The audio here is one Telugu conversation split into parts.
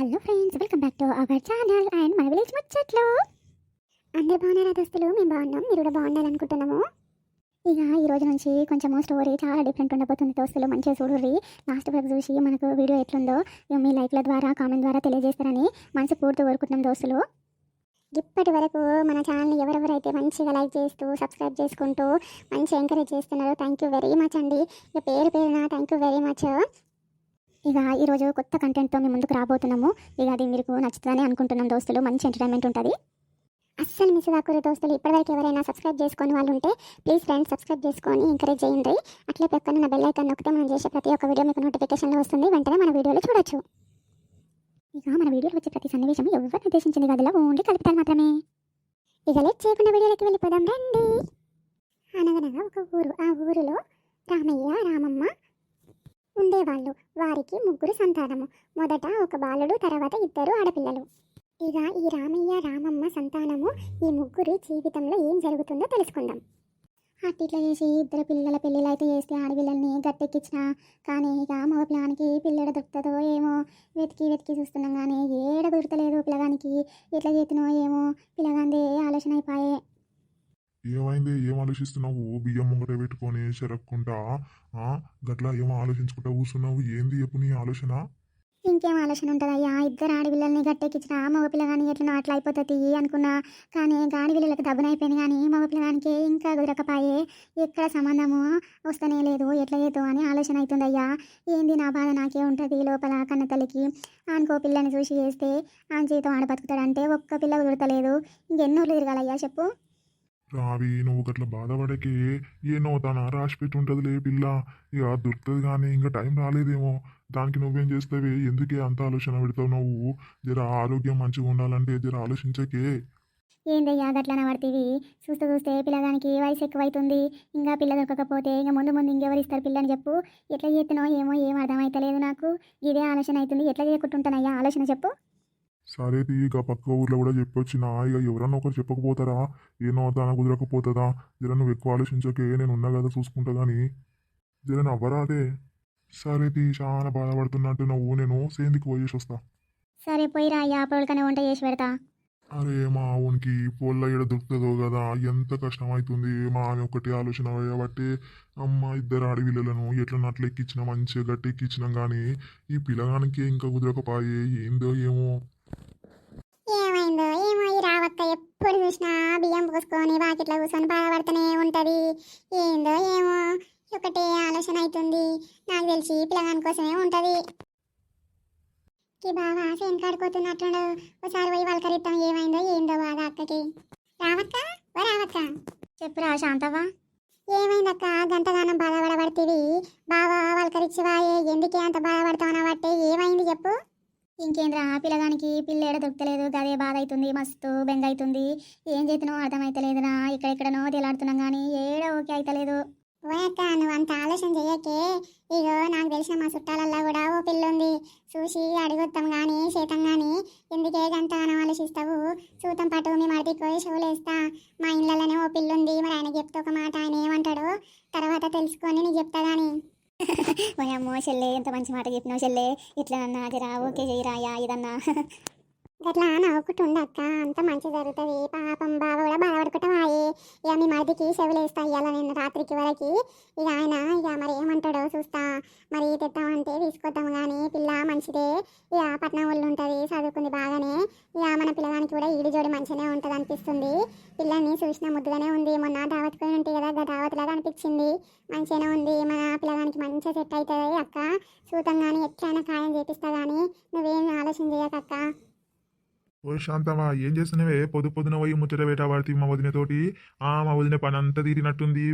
Hello friends welcome back to our channel and మన విలేజ్ ముచ్చట్లు. అందరు బాగున్నారా దోస్తులు? మేము బాగున్నాం. మీరు కూడా బాగుండాలనుకుంటున్నాము. ఇక ఈ రోజు నుంచి కొంచెం స్టోరీ చాలా డిఫరెంట్ ఉండబోతుంది దోస్తులు. మంచిగా చూడుర్రి. లాస్ట్ వరకు చూసి మనకు వీడియో ఎట్లుందో మీ లైక్ల ద్వారా కామెంట్ ద్వారా తెలియజేస్తారని మనసు పూర్తి కోరుకుంటున్నాం దోస్తులు. ఇప్పటి వరకు మన ఛానల్ని ఎవరెవరైతే మంచిగా లైక్ చేస్తూ సబ్స్క్రైబ్ చేసుకుంటూ మంచిగా ఎంకరేజ్ చేస్తున్నారో థ్యాంక్ యూ వెరీ మచ్ అండి. ఇక పేరు పేరున థ్యాంక్ యూ వెరీ మచ్ ఇక ఈరోజు కొత్త కంటెంట్తో మేము ముందుకు రాబోతున్నాము. ఇక అది మీకు నచ్చుతుందని అనుకుంటున్నాం దోస్తులు. మంచి ఎంటర్టైన్మెంట్ ఉంటుంది. అస్సలు మిస్ కాకూడదు దోస్తులు. ఇప్పటివరకు ఎవరైనా సబ్స్క్రైబ్ చేసుకొని వాళ్ళు ఉంటే ప్లీజ్ ఫ్రెండ్స్ సబ్స్క్రైబ్ చేసుకొని ఎంకరేజ్ చేయండి. అట్లే పక్కన నా బెల్ ఐకాన్ నొక్కితే మనం చేసే ప్రతి ఒక్క వీడియో మీకు నోటిఫికేషన్లో వస్తుంది. వెంటనే మన వీడియోలో చూడొచ్చు. ఇక మన వీడియోలో వచ్చే ప్రతి సన్నివేశం ఎవరు నిర్దేశించింది కదలా ఓన్లీ కలుపుతారు మాత్రమే. ఇక లేట్ చేయకుండా వీడియోలోకి వెళ్ళిపోదాం రండి. అనగనగా ఒక ఊరు ఆ ఊరిలో రామయ్య రామమ్మ ఉండేవాళ్ళు. వారికి ముగ్గురు సంతానము. మొదట ఒక బాలుడు తర్వాత ఇద్దరు ఆడపిల్లలు. ఇక ఈ రామయ్య రామమ్మ సంతానము ఈ ముగ్గురి జీవితంలో ఏం జరుగుతుందో తెలుసుకుందాం. అట్టిట్లా చేసి ఇద్దరు పిల్లల పెళ్ళిళ్ళు అయితే చేస్తే ఆడపిల్లల్ని గట్టెక్కించిన కానీ ఇక మగ పిల్లగానికి పిల్లడ దొరుకుతుందో ఏమో వెతికి వెతికి చూస్తున్నాం కానీ ఏడ దొరకలేదు పిల్లగానికి. ఎట్లా చేతినో ఏమో పిల్లగాందే ఆలోచన అయిపోయే. ఏమైంది? ఏం ఆలోచిస్తున్నావు? బియ్యం ముంగట పెట్టుకొని చెరక్కుంటా? ఆ? గట్లా ఏమో ఆలోచించుకుంటా కూర్చున్నావు? ఏంది చెప్పు నీ ఆలోచన? ఇంకేం ఆలోచన ఉంటుందయ్యా ఇద్దరు ఆడపిల్లల్ని గట్టెక్కించిన మగ కానీ ఎట్లా అట్లా అయిపోతుంది అనుకున్నా. కానీ గాడి పిల్లలకు దబ్బునైపోయింది కానీ మగ పిల్లగానికి ఇంకా కుదరకపాయే ఎక్కడ సంబంధము వస్తూనే లేదు. ఎట్లా చేద్దాం అని ఆలోచన అవుతుందయ్యా ఏంది నా బాధ? నాకే ఉంటుంది లోపల కన్న తల్లికి. అనుకో పిల్లని చూసి చేస్తే ఆన్ జీతం ఆడ బతుకుతాడంటే ఒక్క పిల్ల కుదరతలేదు ఇంకెన్నోళ్ళు తిరగాలయ్యా చెప్పు? రావి నువ్వు గట్ల బాధపడకే. ఏనో తన రాసి పెట్టి ఉంటుందిలే పిల్ల. ఇక దొరుకుతుంది కానీ ఇంకా టైం రాలేదేమో. దానికి నువ్వేం చేస్తావే? ఎందుకే అంత ఆలోచన పెడతావు నువ్వు? జర ఆరోగ్యం మంచిగా ఉండాలంటే జర ఆలోచించకే. ఏందయ్యా గట్లన పడుతుంది చూస్తూ చూస్తే పిల్లగానికి వయసు ఎక్కువైతుంది. ఇంకా పిల్ల దొరకకపోతే ఇంకా ముందు ముందు ఇంకెవరు ఇస్తారు పిల్లని చెప్పు? ఎట్లా చేస్తున్నావు ఏమో ఏం అర్థమైతలేదు నాకు. ఇదే ఆలోచన అవుతుంది. ఎట్లా చేయకుంటుంటానయ్యా ఆలోచన చెప్పు. సరే తీ ఇక పక్క ఊర్లో కూడా చెప్పొచ్చిన. ఇక ఎవరన్నా ఒకరు చెప్పకపోతారా? ఏనో తన కుదరకపోతుందా? జర నువ్వు ఎక్కువ ఆలోచించకే నేను ఉన్నా కదా చూసుకుంటా కానీ జర నవ్వరాదే. సరే తీ చాలా బాధపడుతున్నట్టు నువ్వు. నేను సేందికి పోయేసి వస్తా. సరే పోయిరా వంట చేసి పెడతా. అరే మా ఊనికి పొల్ల ఎడ దొరుకుతుందో కదా ఎంత కష్టం అవుతుంది మా అని ఒకటి ఆలోచన కాబట్టి అమ్మ ఇద్దరు ఆడపిల్లలను ఎట్లా నట్లు ఎక్కించినా మంచిగా గట్టి ఎక్కించినాం కానీ ఈ పిల్లగానికి ఇంకా కుదరకపోయే ఏందో ఏమో. ఏమైందో ఏమో ఈ రావక్క ఎప్పుడు చూసినా బియ్యం పోసుకొని వాకిట్లో కూర్చొని బాధపడుతూనే ఉంటది. ఏందో ఏమో ఒకటే ఆలోచన అవుతుంది నాకు తెలిసి పిల్లగాని కోసమే ఉంటది. కి బాగా సేన్ కాడుకోతున్నట్లుండు ఒకసారి పోయి వలకరిద్దాం. ఏమైందో ఏందో బాధ అక్కకి. రావక్క? ఓ రావక్క. చెప్పురా శాంతవ్వ. ఏమైందక్క? గంటగానం బాధపడబడితివి. బావా వలకరిచ్చివాయే ఎందుకే అంత బాధపడతావు బట్టే ఏమైంది చెప్పు. ఇంకేంద్రా పిల్లగానికి పిల్లేడ దొరకలేదు గదే బాధ అవుతుంది మస్తు బెంగ అవుతుంది ఏం చేతనో అర్థమైతలేదురా. ఇక్కడెక్కడనో తేలాడుతున్నాం కానీ ఏడ ఓకే అయితలేదు. ఓయక్క నువ్వు అంత ఆలోచన చెయ్యకే. ఇగో నాకు తెలిసిన మా చుట్టాలల్లో కూడా ఓ పిల్లుంది. చూసి అడుగుతాం కానీ చేతం కానీ ఎందుకే గంట అని ఆలోచిస్తావు చూతం పాటు మీ మడికి పోయి షోలేస్తా. మా ఇళ్ళలోనే ఓ పిల్లుంది. మరి ఆయన చెప్తే ఒక మాట ఆయన ఏమంటాడు తర్వాత తెలుసుకొని నీకు చెప్తా కానీ అమ్మో చెల్లె ఎంత మంచి మాట చెప్పినావు చెల్లె. ఇట్లనన్నా రా ఓకే చేయరాయా ఇదన్నా. గట్లా నవ్వుకుంటుండక్క అంత మంచి జరుగుతుంది. పాపం బావ కూడా బాధపడుకుంటావాయే. ఇక మీ మరిదికి చెవులేస్తా ఇవాళ నేను రాత్రికి వరకు. ఇక ఆయన ఇక మరి ఏమంటాడో చూస్తా. మరి తెద్దామంటే తీసుకొద్దాం కానీ పిల్ల మంచిదే. ఇక పట్నం ఒళ్ళు ఉంటుంది చదువుకుంది బాగానే. ఇక మన పిల్లగానికి కూడా ఈడు జోడి మంచిగానే ఉంటుంది అనిపిస్తుంది పిల్లల్ని చూసిన ముద్దుగానే ఉంది. మొన్న దావత్ పోయి ఉంటే కదా దావత్ లాగా అనిపించింది మంచిగానే ఉంది. మన పిల్లగానికి మంచిగా సెట్ అవుతుంది అక్క. చూద్దాం కానీ ఎట్లయినా ఖాయం చేపిస్తా కానీ నువ్వేం ఆలోచన చేయకక్క. ఓ శాంతమా ఏం చేస్తున్నావే? పొద్దు పొద్దున పోయి ముచ్చట వేటావాడితే మా వదినతోటి ఆ మా వదిన పని అంతా తీరినట్టుంది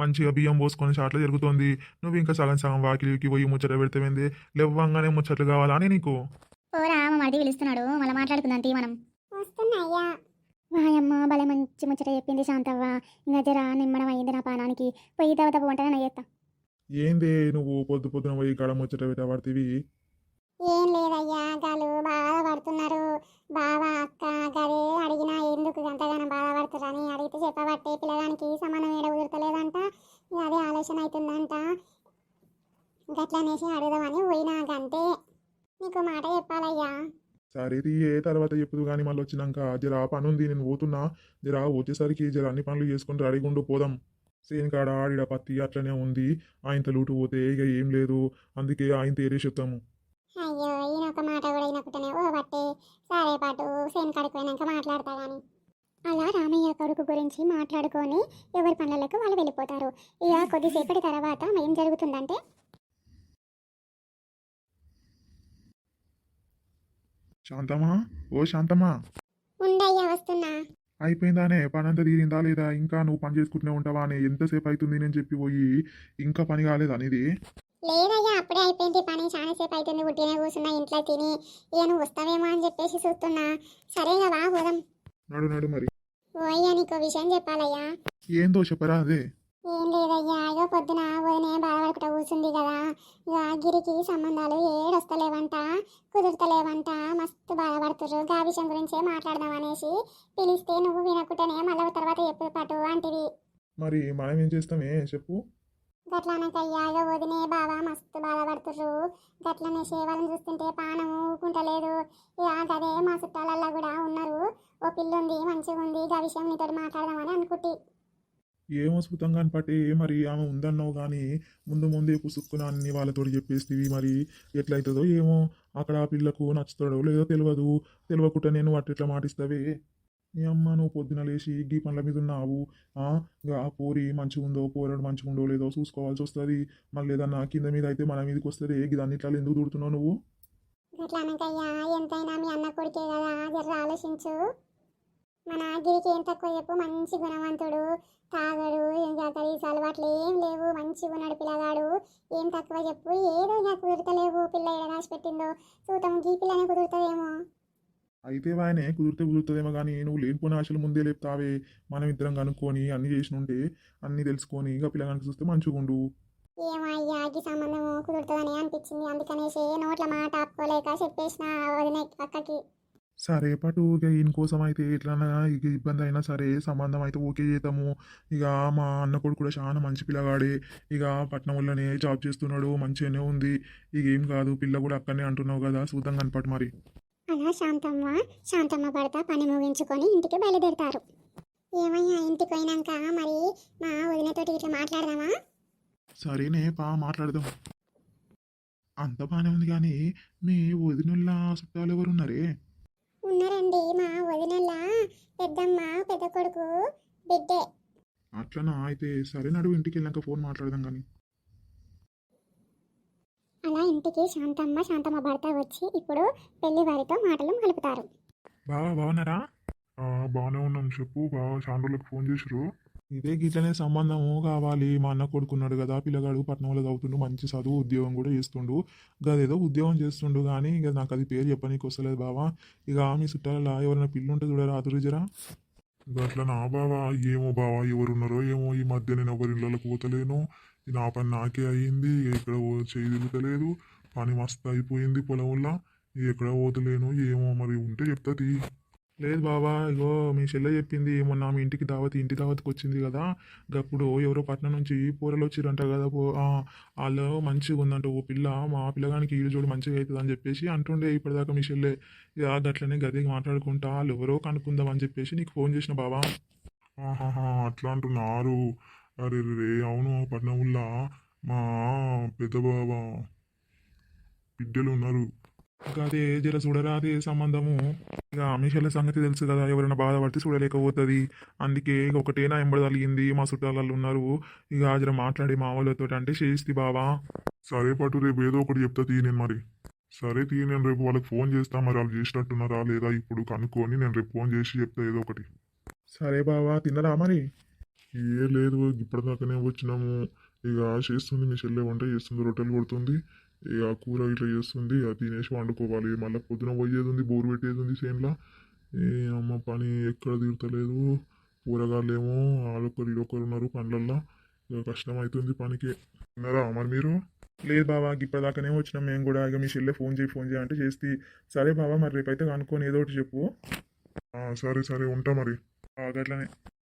మంచిగా బియ్యం పోసుకొని చాట్ల జరుగుతోంది. నువ్వు ఇంకా సగం సగం వాకిలికి పోయి ముచ్చట పెడితేంది లేవ్వంగానే ముచ్చట్లు కావాలా అని నీకు ఓరా మా మడి పిలుస్తున్నాడు. మళ్ళీ మాట్లాడుకుందాం తీ మనం. వస్తున్నాయ్యా. వాయమ్మ భలే మంచి ముచ్చట చెప్పింది శాంతవ్వ. ఇంకా జర నిమ్మడం అయింది నా పానానికి. పోయి తర్వాత వంటనే నయ్యేస్తా ఏంది నువ్వు పొద్దు పొద్దున పోయి కాడ ముచ్చట వేటావాడితివి ఏం లేదయ్యా గాలు బాధపడుతున్నారు. బావ అక్క గదే అడిగినా ఎందుకు గంటగానో బాధపడుతున్నారని అడిగితే చెప్పబట్టే పిల్లగానికి సమానం ఏడ కుదరతలేదంట. అదే ఆలోచన అవుతుందంట గట్లనేసి అడుగుదామని పోయినా గంతే. నీకు మాట చెప్పాలయ్యా. సరే తీయే తర్వాత చెప్పుదు కానీ మళ్ళీ వచ్చినాక. జర పని ఉంది నేను పోతున్నా. జర వచ్చేసరికి జర అన్ని పనులు చేసుకుని రెడీగా ఉండు పోదాం. సేనికాడ ఆడిడ పత్తి అట్లనే ఉంది. ఆయనతో లూటు పోతే ఇక ఏం లేదు. అందుకే ఆయన తేరే చెప్తాము ఒక మాట కూడా వినకుండానే ఓ బట్టే సరే పాటు సేన్ కడిపోయినాక మాట్లాడతా గాని. అలా రామయ్య కొడుకు గురించి మాట్లాడుకొని ఎవరి పనులకు వాళ్ళు వెళ్ళిపోతారు. ఇక కొద్దిసేపటి తర్వాత ఏం జరుగుతుందంటే? శాంతమా ఓ శాంతమా ఉండయ్యా వస్తున్నా. అయిపోయిందానే పని అంతా తీరిందా లేదా? ఇంకా నువ్వు పని చేసుకుంటూనే ఉంటావా అని ఎంతసేపు అవుతుంది నేను చెప్పి పోయి ఇంకా పని కాలేదా అనేది లేదయ్యా అప్పుడే అయిపోయింది. పని చాలాసేపు అవుతుంది ఉట్టినే కూర్చున్నా ఇంట్లో తిని ఇక నువ్వు వస్తావేమో అని చెప్పేసి చూస్తున్నా. సరేగా వా పోదాం. నడు నడు మరి. ఓ అయ్యా నీకు విషయం చెప్పాలయ్యా. ఏందో చెప్పరా అదే. ఏం లేదయ్యా ఇగో పొద్దున వదినే బాధపడుకుంటా కూర్చుంది కదా. ఇక గిరికి సంబంధాలు ఏడొస్తలేవంట కుదురుతలేవంట. మస్తు బాధపడుతుర్రు. గా విషయం గురించే మాట్లాడదాం అనేసి పిలిస్తే నువ్వు వినకుండానే మళ్ళీ తర్వాత చెప్పు పటు అంటివి. మరి మనం ఏం చేస్తామే చెప్పు. గట్లనకయ్యా ఇక వదినే బావ మస్తు బాధపడుతుర్రు. గట్లనే సేవలను చూస్తుంటే పానం ఊకుంటలేదు. ఇక గదే మా చుట్టాలల్లో కూడా ఉన్నారు. ఓ పిల్లుంది మంచిగా ఉంది గా విషయం నీతో మాట్లాడదామని అనుకుంటి. ఏమో సుతం కాని మరి ఆమె ఉందన్నావు కానీ ముందు ముందే పుసుక్కున అన్ని వాళ్ళతో చెప్పేస్తేవి మరి. ఎట్లయితుందో ఏమో అక్కడ ఆ పిల్లకు నచ్చుతాడో లేదో తెలియదు తెలియకుండా నేను అట్లా ఇట్లా మాటిస్తావే. నీ అమ్మ నువ్వు పొద్దున లేచి గీ పనుల మీద ఉన్నావు? ఆ? పోరి మంచిగా ఉందో పోరాడు మంచిగా ఉందో లేదో చూసుకోవాల్సి వస్తుంది. మళ్ళీ ఏదన్నా కింద మీద అయితే మన మీదకి వస్తుంది. దాన్ని ఇట్లా ఎందుకు దూడుతున్నావు నువ్వు? గట్లనకయ్యా ఎంతైనా మీ అన్న కొడుకే కదా జర్ర ఆలోచించు. మన గిరికి ఏం తక్కువ చెప్పు మంచి గుణవంతుడు తాగడు ఇంకా కనీస అలవాట్లు ఏం లేవు. మంచిగా ఉన్నాడు పిల్లగాడు. ఏం తక్కువ చెప్పు ఏదో నాకు కుదురుతలేవు. పిల్ల ఏడ రాసి పెట్టిందో చూద్దాం గీ పిల్లనే కుదురుతుందేమో. అయితే వాయనే కుదిరితే కుదురుతుందేమో కానీ నువ్వు లేనిపోయిన ఆశలు ముందే లేపుతావే మనం ఇద్దరం కనుక్కొని అన్ని చేసి ఉంటే అన్ని తెలుసుకొని ఇంకా పిల్లగానికి చూస్తే మంచిగా ఉండు. ఏమయ్యా ఈ సంబంధము కుదురుతుందని అనిపించింది. అందుకనేసి నోట్ల మాట ఆపుకోలేక చెప్పేసిన వదిన అక్కకి. సరే పటు ఇక ఈయన కోసం అయితే ఎట్లన్నా ఇక ఇబ్బంది అయినా సరే సంబంధం అయితే ఓకే చేద్దాము. ఇక మా అన్న కొడుకు కూడా చాలా మంచి పిల్లగాడే. ఇక పట్నంలోనే జాబ్ చేస్తున్నాడు మంచిగానే ఉంది. ఇక ఏం కాదు పిల్ల కూడా అక్కడనే అంటున్నావు కదా చూద్దాం కనపడు మరి. అలా శాంతమ్మ శాంతమ్మ భర్త పని ముగించుకొని ఇంటికి బయలుదేరుతారు. ఏమయ్యా ఇంటికి పోయినాక మరి మా వదినతోటి ఇట్లా మాట్లాడదామా? సరేనే పా మాట్లాడదాం. అంత బాగానే ఉంది కానీ మీ వదినల్లా చుట్టాలు ఎవరు ఉన్నారే? ఉన్నారండి మా వదినల్లా పెద్దమ్మ పెద్ద కొడుకు బిడ్డే. అట్లనా? అయితే సరే నడు ఇంటికి వెళ్ళాక ఫోన్ మాట్లాడదాం కానీ అలా ఇంటికి శాంతమ్మ శాంతమ్మ భర్త వచ్చి ఇప్పుడు పెళ్ళి వారితో మాటలు కలుపుతారు బావా బాగున్నారా? బాగానే ఉన్నాం చెప్పు బాగా చాలా ఫోన్ చేసిరు ఇదే గిట్లనే సంబంధము కావాలి మా అన్న కొడుకున్నాడు కదా పిల్లగాడు పట్నంలో చదువుతుండు మంచి చదువు ఉద్యోగం కూడా చేస్తుండు. గదేదో ఉద్యోగం చేస్తుండు కానీ ఇక నాకు అది పేరు చెప్పనీకి వస్తలేదు బావా. ఇక మీ చుట్టాలలో ఎవరైనా పిల్లుంటే చూడరా అదురుజరా అట్లా నా బావా ఏమో బావా ఎవరున్నారో ఏమో ఈ మధ్య నేను ఎవరి ఇళ్ళకి పోతలేను. నా పని నాకే అయ్యింది ఎక్కడ ఇక్కడ ఓ- చేయి తిరుగుతలేదు పని మస్తు అయిపోయింది పొలంలో. ఎక్కడ పోతలేను ఏమో మరి ఉంటే చెప్తా తీ. లేదు బాబా ఇగో మీ చెల్లె చెప్పింది మొన్న మీ ఇంటికి దావతి ఇంటి దావతికి వచ్చింది కదా. గప్పుడు ఎవరో పట్నం నుంచి పూరలు వచ్చిరంట కదా పో వాళ్ళు మంచిగా ఉందంట. ఓ పిల్ల మా పిల్లగానికి ఈడు చూడు మంచిగా అవుతుంది అని చెప్పేసి అంటుండే ఇప్పటిదాకా మీ చెల్లె. ఇక గదికి మాట్లాడుకుంటా వాళ్ళు ఎవరో కనుక్కుందాం అని చెప్పేసి నీకు ఫోన్ చేసిన బాబా. ఆహాహా అట్లా అంటున్నారు. అరే రే అవును పట్నం ఊళ్ళో మా పెద్ద బాబా. బిడ్డలు ఉన్నారు. ఇంకా అదే జర చూడరా అదే సంబంధము. ఇక అమిషాల సంగతి తెలుసు కదా ఎవరైనా బాధపడితే చూడలేకపోతుంది. అందుకే ఇక ఒకటేనా ఎంబడి తగిలింది మా చుట్టాలలో ఉన్నారు. ఇక జర మాట్లాడి మా వాళ్ళతో అంటే చేస్తే బావా. సరే పట్టు రేపు ఏదో ఒకటి చెప్తా తీ నేను మరి. సరే తీ నేను రేపు వాళ్ళకి ఫోన్ చేస్తా మరి వాళ్ళు చేసినట్టున్నారా లేదా ఇప్పుడు కనుక్కొని నేను రేపు ఫోన్ చేసి చెప్తా ఏదో ఒకటి. సరే బావా తిన్నరా మరి? ఏ లేదు ఇప్పటిదాకానే వచ్చినాము. ఇక చేస్తుంది మీ చెల్లె వంట చేస్తుంది రొట్టెలు కొడుతుంది. ఇక కూర ఇట్లా చేస్తుంది అది తినేసి వండుకోవాలి. మళ్ళీ పొద్దున పోయేది ఉంది బోరు పెట్టేది ఉంది సేమ్లా ఏ అమ్మ పని ఎక్కడ తీరుతలేదు. కూరగాయలు ఏమో ఒకరు ఇడొకరు ఉన్నారు పండ్లల్లో ఇక కష్టం అవుతుంది పనికి. ఉన్నారా మరి మీరు? లేదు బాబా ఇప్పటిదాకానే వచ్చినాం మేము కూడా. ఇక మీ చెల్లె ఫోన్ చేయి ఫోన్ చేయి అంటే చేస్తే. సరే బాబా మరి రేపైతే కనుక్కొని ఏదో ఒకటి చెప్పు. సరే సరే ఉంటా మరి. అట్లనే.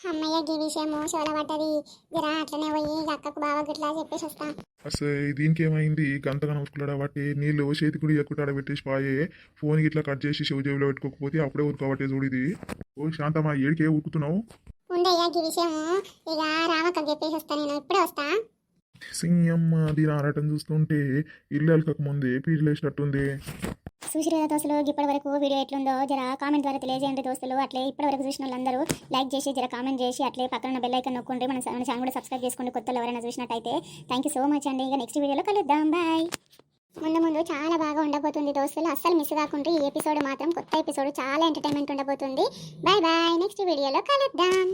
అమ్మయ్య గీ విషయము షోల పడ్డది. జరా అట్లనే పోయి అక్కకు బావ గిట్లా చెప్పేసి వస్తా. అసలు దీనికి ఏమైంది గంతగా నవ్వుకున్నాడు బట్టి నీళ్ళు చేతి కుడి ఎక్కుతాడ పెట్టేసి పాయే. ఫోన్ ఇట్లా కట్ చేసి శివ జేబులో పెట్టుకోకపోతే అప్పుడే ఉరుకోబట్టే చూడిది ఓ శాంతమ్మా ఏడికే ఉరుకుతున్నావు ఉండయ్యా గీ విషయము. ఇక రామక్క చెప్పేసి వస్తా నేను. ఇప్పుడే వస్తా. సింగమ్మ దీని ఆరాటం చూస్తుంటే ఇల్లు అలకక ముందే పీజలేసినట్టుంది చూసిరు కదా దోస్తులు ఇప్పటి వరకు వీడియో ఎట్లుందో జర కామెంట్ ద్వారా తెలియజేయండి దోస్తులు. అట్లే ఇప్పటి వరకు చూసిన వాళ్ళందరూ లైక్ చేసి జర కామెంట్ చేసి అట్లే పక్కన బెల్ ఐకన్ నొక్కండి మన మన ఛానల్ కూడా సబ్స్క్రైబ్ చేసుకోండి కొత్తలు ఎవరైనా చూసినట్టయితే. థ్యాంక్ యూ సో మచ్ అండి. ఇక నెక్స్ట్ వీడియోలో కలుద్దాం. బాయ్ ముందు ముందు చాలా బాగా ఉండబోతుంది దోస్తులు. అస్సలు మిస్ కాకుండా ఈ ఎపిసోడ్ మాత్రం కొత్త ఎపిసోడ్ చాలా ఎంటర్టైన్మెంట్ ఉండబోతుంది. బాయ్ బాయ్ నెక్స్ట్ వీడియోలో కలుద్దాం.